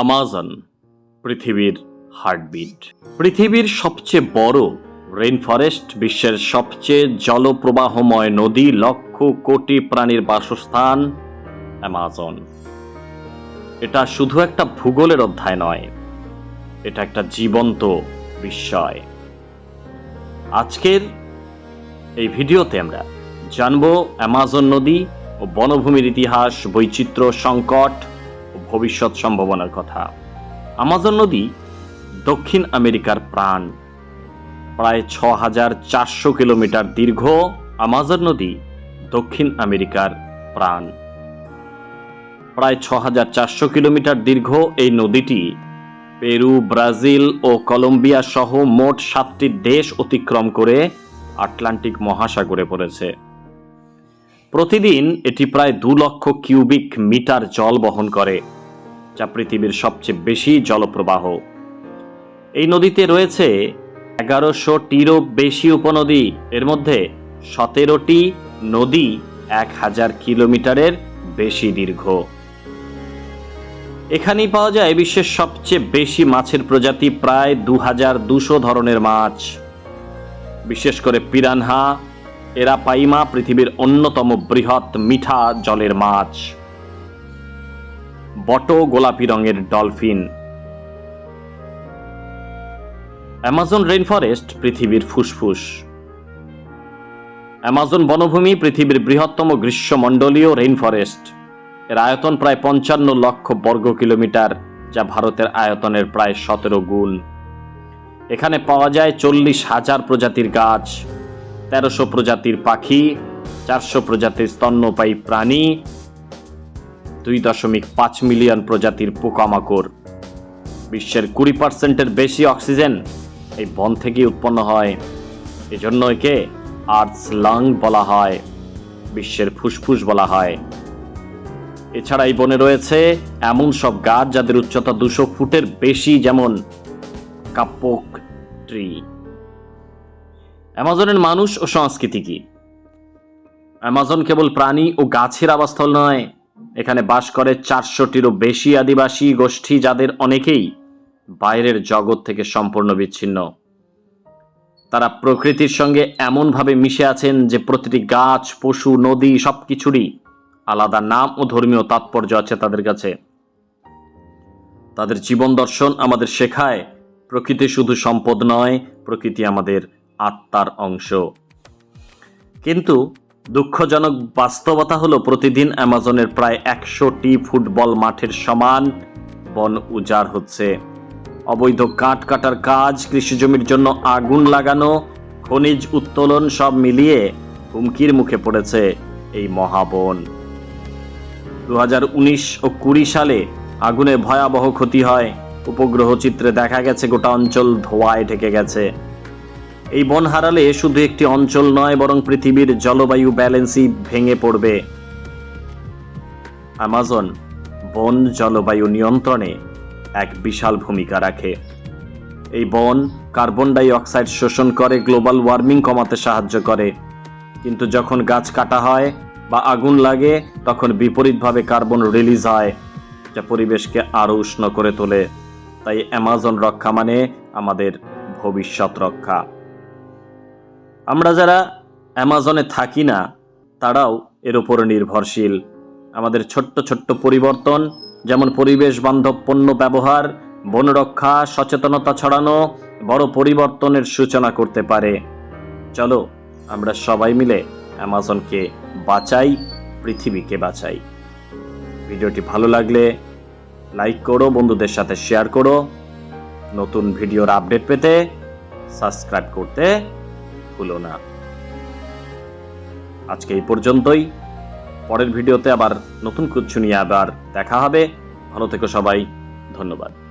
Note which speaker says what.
Speaker 1: Amazon পৃথিবীর heartbeat পৃথিবীর সবচেয়ে বড় রেইন ফরেস্ট বিশ্বের সবচেয়ে জলপ্রবাহময় নদী, লক্ষ কোটি প্রাণীর বাসস্থান অ্যামাজন এটা শুধু একটা ভূগোলের অধ্যায় নয়, এটা একটা জীবন্ত বিস্ময়। আজকের এই ভিডিওতে আমরা জানব অ্যামাজন নদী ও বনভূমির ইতিহাস, বৈচিত্র্য, সংকট ভবিষ্যৎ সম্ভাবনার কথা। আমাজন নদী দক্ষিণ আমেরিকার প্রাণ। প্রায় ছ হাজার চারশো কিলোমিটার দীর্ঘ আমাজন নদী দক্ষিণ আমেরিকার প্রাণ। প্রায় ছ হাজার চারশো কিলোমিটার দীর্ঘ এই নদীটি পেরু, ব্রাজিল ও কলম্বিয়া সহ মোট সাতটি দেশ অতিক্রম করে আটলান্টিক মহাসাগরে পড়েছে। প্রতিদিন এটি প্রায় দু লক্ষ কিউবিক মিটার জল বহন করে। যা পৃথিবীর সবচেয়ে বেশি জলপ্রবাহ। এই নদীতে রয়েছে এগারোশোটিরও বেশি উপনদী। এর মধ্যে সতেরোটি নদী এক হাজার কিলোমিটারের বেশি দীর্ঘ। এখানেই পাওয়া যায় বিশ্বের সবচেয়ে বেশি মাছের প্রজাতি, প্রায় দু হাজার দুশো ধরনের মাছ। বিশেষ করে পিরানহা, এরাপাইমা পৃথিবীর অন্যতম বৃহৎ মিঠা জলের মাছ। বটো গোলাপি রঙের ডলফিন। অ্যামাজন রেইন ফরেস্ট পৃথিবীর ফুসফুস। অ্যামাজন বনভূমি, পৃথিবীর বৃহত্তম গ্রীষ্মমণ্ডলীয় রেইন ফরেস্ট এর আয়তন প্রায় পঞ্চান্ন লক্ষ বর্গ কিলোমিটার, যা ভারতের আয়তনের প্রায় সতেরো গুণ। এখানে পাওয়া যায় চল্লিশ হাজার প্রজাতির গাছ, তেরোশো প্রজাতির পাখি, চারশো প্রজাতির স্তন্যপায়ী প্রাণী দুই দশমিক পাঁচ মিলিয়ন প্রজাতির পোকামাকড়। বিশ্বের কুড়ি পার্সেন্টের বেশি অক্সিজেন এই বন থেকেই উৎপন্ন হয়। এজন্য একে আর্টস লাং বলা হয়, বিশ্বের ফুসফুস বলা হয়। এছাড়া এই বনে রয়েছে এমন সব গাছ যাদের উচ্চতা দুশো ফুটের বেশি, যেমন কাপ্পক ট্রি। অ্যামাজনের মানুষ ও সংস্কৃতি কি? অ্যামাজন কেবল প্রাণী ও গাছের আবাসস্থল নয় এখানে বাস করে চারশোটিরও বেশি আদিবাসী গোষ্ঠী যাদের অনেকেই বাইরের জগৎ থেকে সম্পূর্ণ বিচ্ছিন্ন। তারা প্রকৃতির সঙ্গে এমনভাবে মিশে আছেন যে প্রতিটি গাছ, পশু, নদী সব কিছুরই আলাদা নাম ও ধর্মীয় তাৎপর্য আছে তাদের কাছে। তাদের জীবন দর্শন আমাদের শেখায়, প্রকৃতি শুধু সম্পদ নয়, প্রকৃতি আমাদের আত্মার অংশ। কিন্তু দুঃখজনক বাস্তবতা হলো, প্রতিদিন অ্যামাজনের প্রায় একশোটি ফুটবল মাঠের সমান বন উজাড় হচ্ছে। অবৈধ কাঠ কাটার কাজ কৃষিজমির জন্য আগুন লাগানো, খনিজ উত্তোলন সব মিলিয়ে হুমকির মুখে পড়েছে এই মহাবন। দু হাজার উনিশ ও কুড়ি সালে আগুনে ভয়াবহ ক্ষতি হয়। উপগ্রহ চিত্রে দেখা গেছে গোটা অঞ্চল ধোঁয়ায় ঢেকে গেছে। এই বন হারালে শুধু একটি অঞ্চল নয়, বরং পৃথিবীর জলবায়ু ব্যালেন্সই ভেঙে পড়বে। অ্যামাজন বন জলবায়ু নিয়ন্ত্রণে এক বিশাল ভূমিকা রাখে। এই বন কার্বন ডাই অক্সাইড শোষণ করে, গ্লোবাল ওয়ার্মিং কমাতে সাহায্য করে। কিন্তু যখন গাছ কাটা হয় বা আগুন লাগে, তখন বিপরীতভাবে কার্বন রিলিজ হয়, যা পরিবেশকে আরও উষ্ণ করে তোলে। তাই অ্যামাজন রক্ষা মানে আমাদের ভবিষ্যৎ রক্ষা। আমরা যারা অ্যামাজনে থাকি না, তারাও এর উপরে নির্ভরশীল। আমাদের ছোট্ট ছোট্ট পরিবর্তন, যেমন পরিবেশ বান্ধব পণ্য ব্যবহার বনরক্ষা সচেতনতা ছড়ানো, বড় পরিবর্তনের সূচনা করতে পারে। চলো, আমরা সবাই মিলে অ্যামাজনকে বাঁচাই, পৃথিবীকে বাঁচাই। ভিডিওটি ভালো লাগলে লাইক করো, বন্ধুদের সাথে শেয়ার করো। নতুন ভিডিওর আপডেট পেতে সাবস্ক্রাইব করতে ভুলো না। আজকে এই পর্যন্তই। পরের ভিডিওতে আবার নতুন কুচ্ছু নিয়ে আবার দেখা হবে। ভালো থেকো সবাই। ধন্যবাদ।